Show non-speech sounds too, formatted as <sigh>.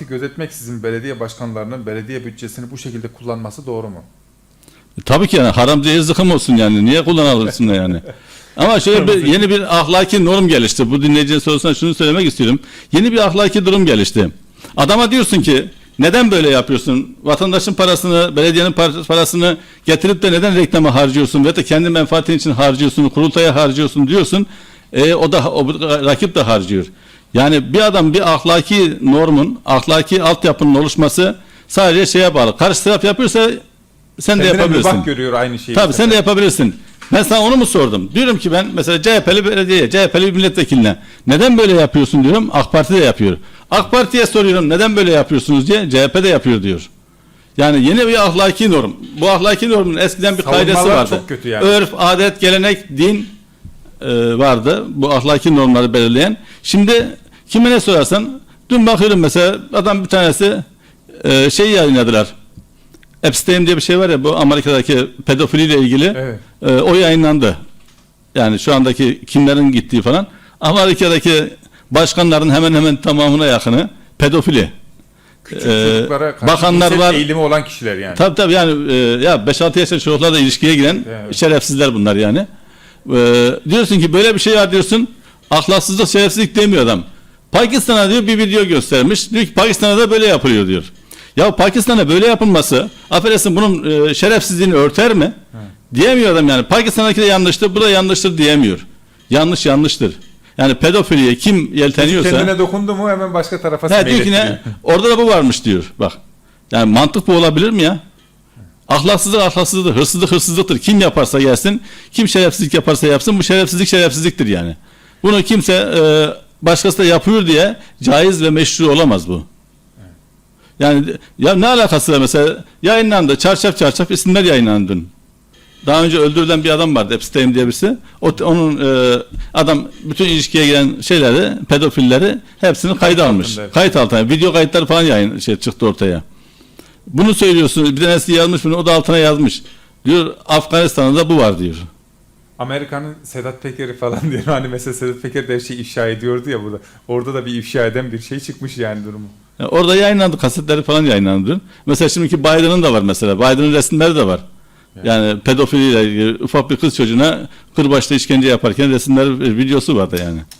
parti gözetmeksizin belediye başkanlarının belediye bütçesini bu şekilde kullanması doğru mu? E, Tabii ki yani haram diye zıkım olsun yani. Niye kullanılsın da yani. <laughs> Ama şöyle bir, yeni bir ahlaki norm gelişti. Bu dinleyicinin sorusuna şunu söylemek istiyorum. Yeni bir ahlaki durum gelişti. Adama diyorsun ki neden böyle yapıyorsun? Vatandaşın parasını, belediyenin par- parasını getirip de neden reklama harcıyorsun ve de kendi menfaatin için harcıyorsun, kurultaya harcıyorsun diyorsun. E, o da o rakip de harcıyor. Yani bir adam bir ahlaki normun, ahlaki altyapının oluşması sadece şeye bağlı. Karşı taraf yapıyorsa sen de Kendine yapabilirsin. mübah görüyor aynı şeyi. Tabii bu sen de yapabilirsin. Ben sana onu mu sordum? Diyorum ki ben mesela CHP'li belediye, CHP'li bir milletvekiline neden böyle yapıyorsun diyorum. AK Parti de yapıyor. AK Parti'ye soruyorum neden böyle yapıyorsunuz diye CHP de yapıyor diyor. Yani yeni bir ahlaki norm. Bu ahlaki normun eskiden bir kaidesi Savunmalar vardı. çok kötü yani. Örf, adet, gelenek, din e, vardı. Bu ahlaki normları belirleyen. Şimdi kime ne sorarsan dün bakıyorum mesela adam bir tanesi e, şey yayınladılar. Epstein diye bir şey var ya bu Amerika'daki pedofiliyle ilgili Evet. e, o yayınlandı. Yani şu andaki kimlerin gittiği falan. Amerika'daki başkanların hemen hemen tamamına yakını pedofili. Küçük Ee, bakanlar var. eğilimi olan kişiler yani. Tabii tabii yani e, ya 5-6 yaşında çocuklarla ilişkiye giren Evet. şerefsizler bunlar yani. E, diyorsun ki böyle bir şey var diyorsun. Ahlaksızlık, şerefsizlik demiyor adam. Pakistan'a diyor bir video göstermiş. Diyor ki Pakistan'da da böyle yapılıyor diyor. Ya Pakistan'a böyle yapılması affedersin bunun e, şerefsizliğini örter mi? Diyemiyor adam yani. Pakistan'daki de yanlıştır, bu da yanlıştır diyemiyor. Yanlış yanlıştır. Yani pedofiliye kim yelteniyorsa Kendine dokundu mu hemen başka tarafa He, diyor ki ne? Orada da bu varmış diyor. Bak. Yani mantık bu olabilir mi ya? Ahlaksızlık ahlaksızlıktır, hırsızlık hırsızlıktır. Kim yaparsa gelsin, kim şerefsizlik yaparsa yapsın bu şerefsizlik şerefsizliktir yani. Bunu kimse e, başkası da yapıyor diye caiz ve meşru olamaz bu. Yani ya ne alakası var mesela yayınlandı çarşaf çarşaf isimler yayınlandı. Daha önce öldürülen bir adam vardı Epstein diye birisi. O, onun e, adam bütün ilişkiye giren şeyleri, pedofilleri hepsini kayda almış. Kayıt altına. Video kayıtları falan yayın şey çıktı ortaya. Bunu söylüyorsun. Bir tanesi yazmış bunu o da altına yazmış. Diyor Afganistan'da da bu var diyor. Amerika'nın Sedat Peker'i falan <laughs> diyor. Hani mesela Sedat Peker de her şeyi ifşa ediyordu ya burada. Orada da bir ifşa eden bir şey çıkmış yani durumu. Yani orada yayınlandı kasetleri falan yayınlandı. Mesela şimdiki Biden'ın da var mesela. Biden'ın resimleri de var. Yani pedofiliyle ilgili ufak bir kız çocuğuna kırbaçla işkence yaparken resimler videosu vardı yani.